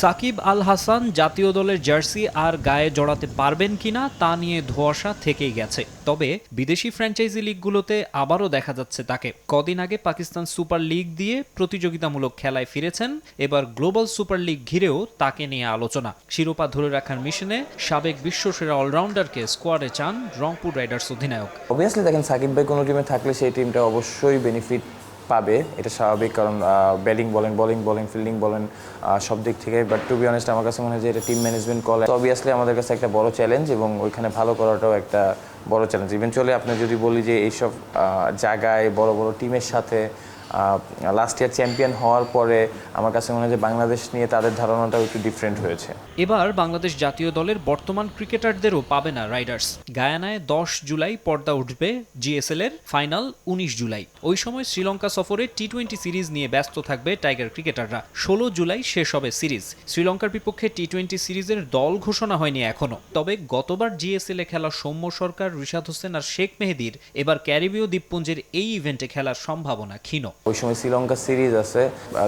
সাকিব আল হাসান জাতীয় দলের জার্সি আর গায়ে জড়াতে পারবেন কিনা তা নিয়ে ধোঁয়াশা থেকেই গেছে। তবে বিদেশি ফ্র্যাঞ্চাইজি লিগগুলোতে আবারও দেখা যাচ্ছে তাকে। কদিন আগে পাকিস্তান সুপার লিগ দিয়ে প্রতিযোগিতামূলক খেলায় ফিরেছেন, এবার গ্লোবাল সুপার লিগ ঘিরেও তাকে নিয়ে আলোচনা। শিরোপা ধরে রাখার মিশনে সাবেক বিশ্বসেরা অলরাউন্ডারকে স্কোয়াডে চান রংপুর রাইডার্স অধিনায়ক। অবভিয়াসলি দেখেন, সাকিব ভাই কোনো টিমে থাকলে সেই টিমটা অবশ্যই বেনিফিট পাবে, এটা স্বাভাবিক কারণ ব্যাটিং বলেন বলিং বলিং ফিল্ডিং বলেন সব দিক থেকে। বাট টু বি অনেস্ট আমার কাছে মনে হয় যে এটা টিম ম্যানেজমেন্ট কল অবভিয়াসলি আমাদের কাছে একটা বড় চ্যালেঞ্জ এবং ওইখানে ভালো করাটাও একটা বড় চ্যালেঞ্জ ইভেনচুয়ালি আপনি যদি বলি যে এইসব জায়গায় বড় বড় টিমের সাথে লাস্ট ইয়ার চ্যাম্পিয়ন হওয়ার পরে আমার কাছে মনে হয় যে বাংলাদেশ নিয়ে তাদের ধারণাটাও একটু ডিফারেন্ট হয়েছে। এবার বাংলাদেশ জাতীয় দলের বর্তমান ক্রিকেটারদেরও পাবে না রাইডার্স গায়ানায় দশ জুলাই পর্দা উঠবে জিএসএল এর ফাইনাল উনিশ জুলাই। ওই সময় শ্রীলঙ্কা সফরে টি টোয়েন্টি সিরিজ নিয়ে ব্যস্ত থাকবে টাইগার ক্রিকেটাররা। ষোলো জুলাই শেষ হবে সিরিজ। শ্রীলঙ্কার বিপক্ষে টি টোয়েন্টি সিরিজের দল ঘোষণা হয়নি এখনও। তবে গতবার জিএসএল এ খেলা সৌম্য সরকার, রিশাদ হোসেন আর শেখ মেহেদির, এবার ক্যারিবীয় দ্বীপপুঞ্জের এই ইভেন্টে খেলার সম্ভাবনা ক্ষীণ। ওই সময় শ্রীলঙ্কা সিরিজ আছে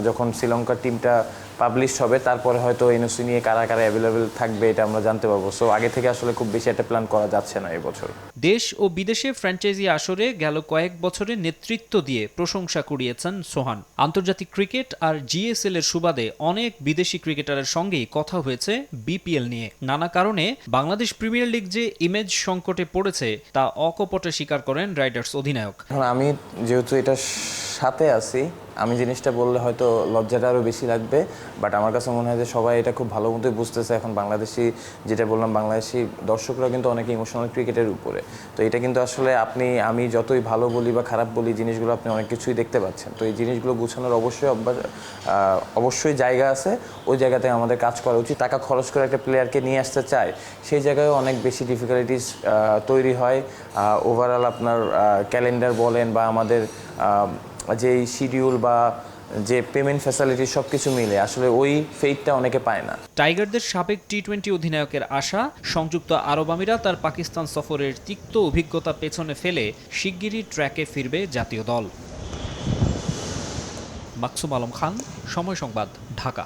যখন শ্রীলঙ্কার টিমটা পাবলিশ হবে তারপরে হয়তো এনওসি নিয়ে কারা কারা অ্যাভেলেবেল থাকবে এটা আমরা জানতে পারব। সো আগে থেকে আসলে খুব বেশি একটা প্ল্যান করা যাচ্ছে না এবছর। দেশ ও বিদেশে ফ্র্যাঞ্চাইজি আসরে গেল কয়েক বছরে নেতৃত্ব দিয়ে প্রশংসা কুড়িয়েছেন সোহান। আন্তর্জাতিক ক্রিকেট আর জিএসএল এর সুবাদে অনেক বিদেশি ক্রিকেটারের সঙ্গেই কথা হয়েছে বিপিএল নিয়ে। নানা কারণে বাংলাদেশ প্রিমিয়ার লিগ যে ইমেজ সংকটে পড়েছে তা অকপটে স্বীকার করেন রাইডার্স অধিনায়ক আমি যেহেতু এটার সাথে আছি। আমি জিনিসটা বললে হয়তো লজ্জাটা আরও বেশি লাগবে বাট আমার কাছে মনে হয় যে সবাই এটা খুব ভালো মতোই বুঝতেছে। এখন বাংলাদেশি যেটা বললাম, বাংলাদেশি দর্শকরা কিন্তু অনেক ইমোশনাল ক্রিকেটের উপরে। তো এটা কিন্তু আসলে আপনি, আমি যতই ভালো বলি বা খারাপ বলি, জিনিসগুলো আপনি অনেক কিছুই দেখতে পাচ্ছেন। তো এই জিনিসগুলো গুছানোর অবশ্যই অবশ্যই জায়গা আছে। ওই জায়গাতে আমাদের কাজ করা উচিত। টাকা খরচ করে একটা প্লেয়ারকে নিয়ে আসতে চায়, সেই জায়গায় অনেক বেশি ডিফিকাল্টিস তৈরি হয়। ওভারঅল আপনার ক্যালেন্ডার বলেন বা আমাদের যেই শিডিউল বা যে পেমেন্ট ফ্যাসিলিটি সব কিছু মিলে, আসলে ওই ফেইটটা অনেকে পায় না। টাইগারদের সাবেক টি টোয়েন্টি অধিনায়কের আশা, সংযুক্ত আরব আমিরা তার পাকিস্তান সফরের তিক্ত অভিজ্ঞতা পেছনে ফেলে শিগগিরই ট্র্যাকে ফিরবে জাতীয় দল। মাকসুম আলম খান, সময় সংবাদ, ঢাকা।